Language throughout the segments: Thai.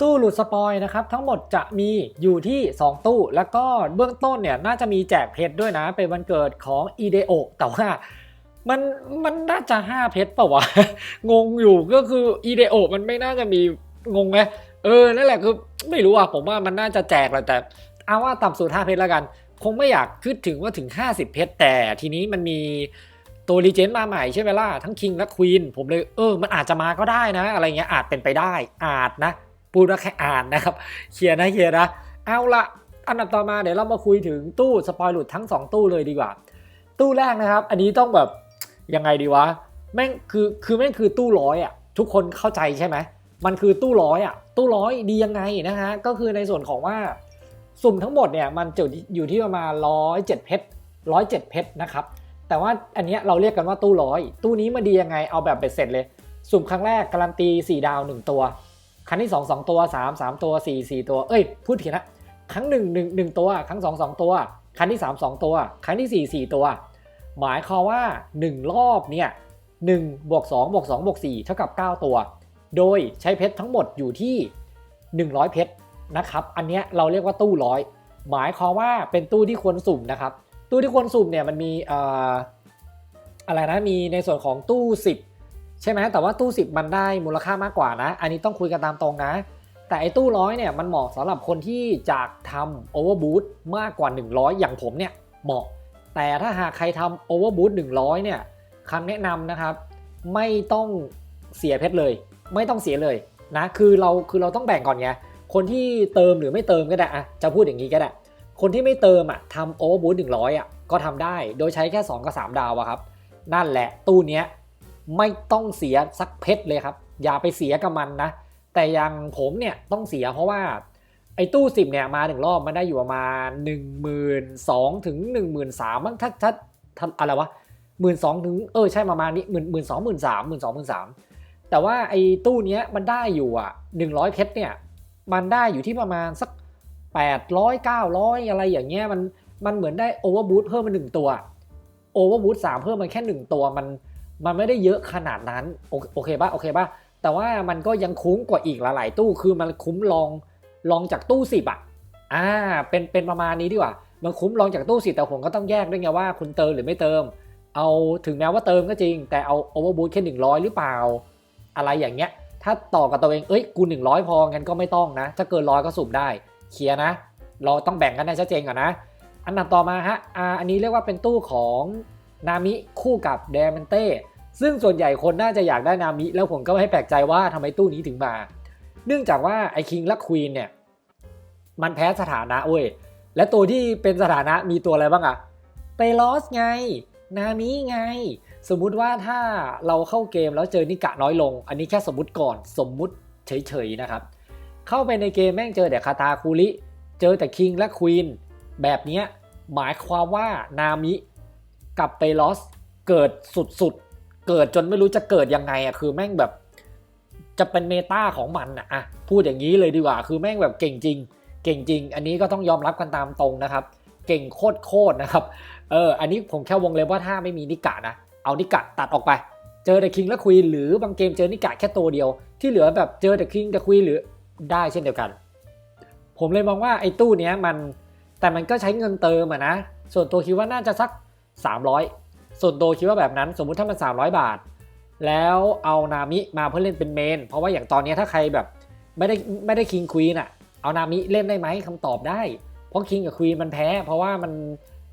ตู้หลุดสปอยนะครับทั้งหมดจะมีอยู่ที่ 2 ตู้ แล้วก็เบื้องต้นเนี่ยน่าจะมีแจกเพชรด้วยนะ เป็นวันเกิดของ i d e o แต่ว่ามันมันน่าจะ 5 เพชรเปล่าวะ งงอยู่ก็คือ i d e o มันไม่น่าจะมีงงไหมเออ นั่นแหละคือไม่รู้อะผมว่ามันน่าจะแจกแหละแต่ เอาว่าต่ำสุด5เพชรแล้วกัน คงไม่อยากขึ้นถึงว่าถึง 50 เพชรแต่ทีนี้มันมีตัวรีเจนต์มาใหม่ใช่ไหมล่ะทั้งคิงและควีนผมเลยเออ มันอาจจะมาก็ได้นะ อะไรเงี้ยอาจเป็นไปได้อาจนะ พูดว่าแค่อ่านนะครับเคลียร์นะเคลียร์นะ เอาละอันดับต่อมาเดี๋ยวเรามาคุยถึงตู้สปอยหลุดทั้ง 2 ตู้เลยดีกว่า ตู้แรกนะครับ อันนี้ต้องแบบยังไงดีวะแม่งคือคือแม่งคือตู้ร้อยอะทุกคนเข้าใจใช่ไหมมันคือตู้ร้อยอะตู้ร้อยดียังไงนะฮะก็คือในส่วนของว่าสุ่มทั้งหมดเนี่ยมันจะอยู่ที่ประมาณร้อยเจ็ดเพชรร้อยเจ็ดเพชรนะครับแต่ว่าอันนี้เราเรียกกันว่าตู้ร้อยตู้นี้มันดียังไงเอาแบบเบ็ดเสร็จเลย สุ่มครั้งแรกการันตี 4 ดาว 1 ตัว ครั้งที่2 2ตัว3 3ตัว4 4ตัว เอ้ย พูดผิดนะ ครั้ง1 1 1ตัว ครั้ง2 2ตัว ครั้งที่3 2ตัว ครั้งที่4 4ตัว หมายความว่า1รอบเนี่ย1บวก2บวก2บวก4เท่ากับ9ตัว โดยใช้เพชรทั้งหมดอยู่ที่100เพชรนะครับ อันเนี้ยเราเรียกว่าตู้ร้อย หมายความว่าเป็นตู้ที่ควรสุ่มนะครับ ตู้ที่ควรสุ่มเนี่ยมันมีเอ่ออะไรนะ มีในส่วนของตู้10 ใช่ไหมแต่ว่าตู้ 10 มันได้มูลค่ามากกว่านะ อันนี้ต้องคุยกันตามตรงนะ แต่ไอ้ตู้ร้อยเนี่ยมันเหมาะสำหรับคนที่จากทำโอเวอร์บูทมากกว่า 100 อย่างผมเนี่ยเหมาะ แต่ถ้าหากใครทำโอเวอร์บูท100 เนี่ยคำแนะนำนะครับ ไม่ต้องเสียเพชรเลย ไม่ต้องเสียเลยนะคือเราคือเราต้องแบ่งก่อนไงคนที่เติมหรือไม่เติมก็ได้อะจะพูดอย่างนี้ก็ได้ คนที่ไม่เติมอะทำโอเวอร์บูทหนึ่งร้อยอะก็ทำได้ โดยใช้แค่ 2 กับ 3 ดาวอะครับ นั่นแหละตู้เนี้ย ไม่ต้องเสียสักเพชรเลยครับ อย่าไปเสียกับมันนะ แต่อยังผมเนี่ยต้องเสียเพราะว่าไอ้ตู้ 10เนี่ยมาหนึ่งรอบมันได้อยู่ประมาณ 1 2 0 0 0ถึง1 3 0 0 0มั้งถ้าถ้าถ้าอะไรวะหมื่นสองถึงเออใช่ประมาณนี้หมื่นหมื่นสองหมื่นสามหมื่นสองหมื่นสามแต่ว่าไอ้ตู้เนี้ยมันได้อยู่อะหนึ่งร้อยเพชรเนี่ยมันได้อยู่ที่ประมาณสัก 800 900 อะไรอย่างเงี้ยมันมันเหมือนได้โอเวอร์บูทเพิ่มมาหนึ่งตัวโอเวอร์บูทสามเพิ่มมาแค่หนึ่งตัวมัน มันไม่ได้เยอะขนาดนั้นโอเคป่ะโอเคป่ะแต่ว่ามันก็ยังคุ้มกว่าอีกหลายๆ ตู้คือมันคุ้มลองลองจากตู้สิบอะอ่าเป็นเป็นประมาณนี้ดีกว่า มันคุ้มลองจากตู้สิบแต่ผมก็ต้องแยกด้วยไงว่าคุณเติมหรือไม่เติม เอาถึงแม้ว่าเติมก็จริง แต่เอาโอเวอร์บูทแค่หนึ่งร้อยหรือเปล่า อะไรอย่างเงี้ย ถ้าต่อกับตัวเองเอ้ยกู100พองั้นก็ไม่ต้องนะ ถ้าเกินร้อยก็สุ่มได้เคลียร์นะ เราต้องแบ่งกันให้ชัดเจนก่อนนะ อันดับต่อมาฮะอ่าอันนี้เรียกว่าเป็นตู้ของ นามิคู่กับเดม n นเต้ซึ่งส่วนใหญ่คนน่าจะอยากได้นามิ แล้วผมก็ไม่แปลกใจว่าทำไมตู้นี้ถึงมา เนื่องจากว่าไอคิงและควีนเนี่ย มันแพ้สถานะเว้ย และตัวที่เป็นสถานะมีตัวอะไรบ้างอะเปลอสไง นามิไง สมมุติว่าถ้าเราเข้าเกมแล้วเจอนิกะน้อยลง อันนี้แค่สมมติก่อน สมมุติเฉยๆนะครับ เข้าไปในเกมแม่งเจอแต่คาตาคูริ เจอแต่คิงและควีน แบบนี้หมายความว่านามิ กลับเปลอสเกิดสุดๆ เกิดจนไม่รู้จะเกิดยังไงอะคือแม่งแบบ จะเป็นเมตาของมันอะอะพูดอย่างนี้เลยดีกว่า คือแม่งแบบเก่งจริง เก่งจริง อันนี้ก็ต้องยอมรับกันตามตรงนะครับ เก่งโคตรๆนะครับ เออ อันนี้ผมแค่วงเล็บว่าถ้าไม่มีนิกะนะ เอานิกะตัดออกไป เจอแต่คิงและควีนหรือบางเกมเจอนิกะแค่ตัวเดียว ที่เหลือแบบเจอแต่คิงแต่ควีนหรือได้เช่นเดียวกัน ผมเลยมองว่าไอ้ตู้เนี้ยมันแต่มันก็ใช้เงินเติมอะนะ ส่วนตัวคิดว่าน่าจะสัก 300 ส่วนตัวคิดว่าแบบนั้น สมมุติถ้ามัน 300 บาท แล้วเอานามิมาเพื่อเล่นเป็นเมน เพราะว่าอย่างตอนนี้ถ้าใครแบบไม่ได้ไม่ได้คิงควีนอะเอานามิเล่นได้ไหมคำตอบได้ เพราะคิงกับควีนมันแพ้ เพราะว่ามัน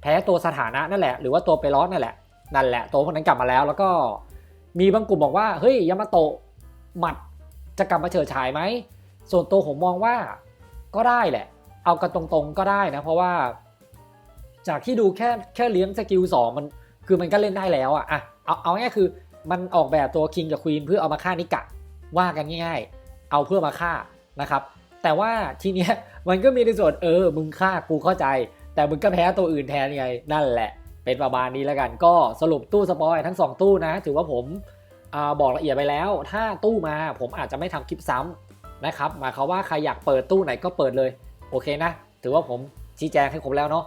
แพ้ตัวสถานะนั่นแหละ หรือว่าตัวเปรอสนั่นแหละ นั่นแหละ ตัวพวกนั้นกลับมาแล้ว แล้วก็มีบางกลุ่มบอกว่า เฮ้ยยามาโตะหมัดจะกลับมาเฉิดฉายไหม ส่วนตัวผมมองว่าก็ได้แหละ เอากันตรงๆก็ได้นะ เพราะว่า จากที่ดูแค่แค่เลี้ยงสกิลสองมันคือมันก็เล่นได้แล้วอะอะเอาเอาง่ายคือมันออกแบบตัวคิงกับควีนเพื่อเอามาฆ่านิกะว่ากันง่าย ๆ เอาเพื่อมาฆ่านะครับ แต่ว่าทีเนี้ยมันก็มีในส่วนเออมึงฆ่ากูเข้าใจ แต่มึงก็แพ้ตัวอื่นแทนไงนั่นแหละ เป็นประมาณนี้แล้วกัน ก็สรุปตู้สปอยทั้ง 2 ตู้นะ ถือว่าผมอบอกละเอียดไปแล้ว ถ้าตู้มาผมอาจจะไม่ทำคลิปซ้ำนะครับหมายความว่าใครอยากเปิดตู้ไหนก็เปิดเลย โอเคนะ ถือว่าผมชี้แจงให้ครบแล้วเนาะ